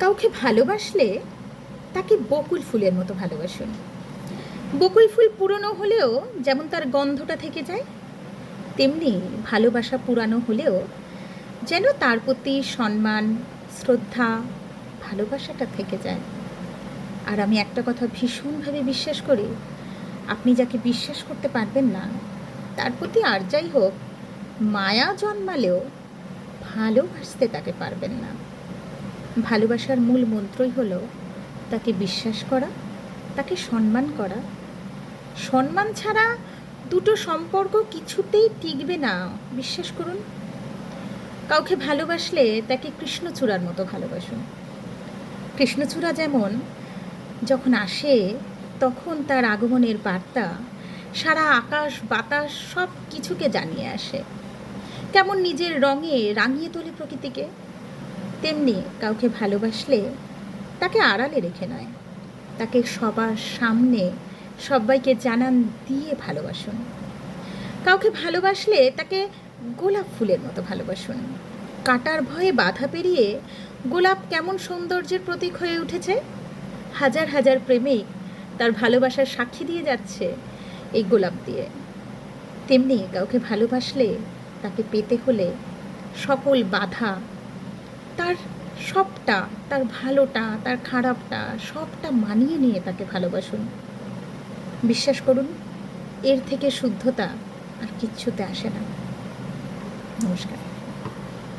কাউকে ভালোবাসলে তাকে বকুল ফুলের মতো ভালোবাসুন। বকুল ফুল পুরনো হলেও যেমন তার গন্ধটা থেকে যায়, তেমনি ভালোবাসা পুরানো হলেও যেন তার প্রতি সম্মান, শ্রদ্ধা, ভালোবাসাটা থেকে যায়। আর আমি একটা কথা ভীষণভাবে বিশ্বাস করি, আপনি যাকে বিশ্বাস করতে পারবেন না, তার প্রতি আর যাই হোক, মায়া জন্মালেও ভালোবাসতে তাকে পারবেন না। ভালোবাসার মূল মন্ত্রই হলো তাকে বিশ্বাস করা, তাকে সম্মান করা। সম্মান ছাড়া দুটো সম্পর্ক কিছুতেই টিকবে না, বিশ্বাস করুন। কাউকে ভালোবাসলে তাকে কৃষ্ণচূড়ার মতো ভালোবাসুন। কৃষ্ণচূড়া যেমন যখন আসে, তখন তার আগমনের বার্তা সারা আকাশ, বাতাস সব কিছুকে জানিয়ে আসে। কেমন নিজের রঙে রাঙিয়ে তোলে প্রকৃতিকে। তেমনি কাউকে ভালোবাসলে তাকে আড়ালে রেখে নয়। তাকে সবার সামনে সবাইকে জানান দিয়ে ভালোবাসুন। কাউকে ভালোবাসলে তাকে গোলাপ ফুলের মতো ভালোবাসুন। কাটার ভয়ে বাধা পেরিয়ে গোলাপ কেমন সৌন্দর্যের প্রতীক হয়ে উঠেছে? হাজার হাজার প্রেমিক তার ভালোবাসার সাক্ষী দিয়ে যাচ্ছে এই গোলাপ দিয়ে। তেমনি কাউকে ভালোবাসলে তাকে পেতে হলে সকল বাধা তার সবটা, তার ভালোটা, তার খারাপটা সবটা মানিয়ে নিয়ে তাকে ভালোবাসুন। বিশ্বাস করুন, এর থেকে শুদ্ধতা আর কিচ্ছুতে আসে না। নমস্কার।